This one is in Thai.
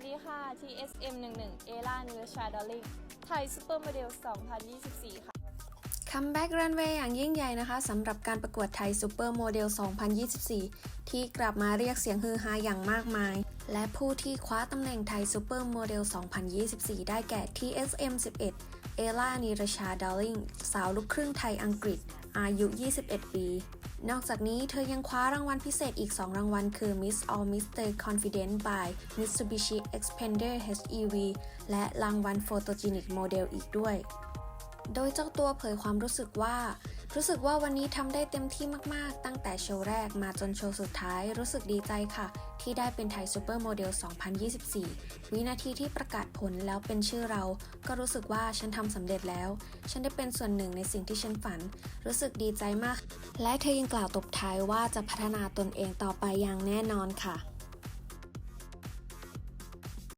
วัสดีค่ะ TSM 11เอล่านิรชาดอลลิงไทยซูเปอร์โมเดล 2024 ค่ะคัมแบ็กรันเวย์อย่างยิ่งใหญ่นะคะสำหรับการประกวดไทยซูเปอร์โมเดล 2024 ที่กลับมาเรียกเสียงฮือฮาอย่างมากมาย และผู้ที่คว้าตำแหน่งไทยซูเปอร์โมเดล 2024 ได้แก่ TSM 11 เอล่านิรชาดอลลิง สาวลูกครึ่งไทยอังกฤษ อายุ 21 ปี นอกจากนี้เธอยังคว้ารางวัลพิเศษอีก 2 รางวัล คือ Miss All Mr Confident by Mitsubishi Xpander HEV และรางวัล Photogenic Model อีกด้วย โดยเจ้าตัวเผยความรู้สึกว่า รู้สึกว่าวันนี้ทำได้เต็มที่มากๆ ตั้งแต่โชว์แรกมาจนโชว์สุดท้าย รู้สึกดีใจค่ะ ที่ได้เป็นไทยซูเปอร์โมเดล 2024 วินาทีที่ประกาศผลแล้วเป็นชื่อเรา ก็รู้สึกว่าฉันทำสำเร็จแล้ว ฉันได้เป็นส่วนหนึ่งในสิ่งที่ฉันฝัน รู้สึกดีใจมาก และเธอยังกล่าวตบท้ายว่าจะพัฒนาตนเองต่อไปอย่างแน่นอนค่ะ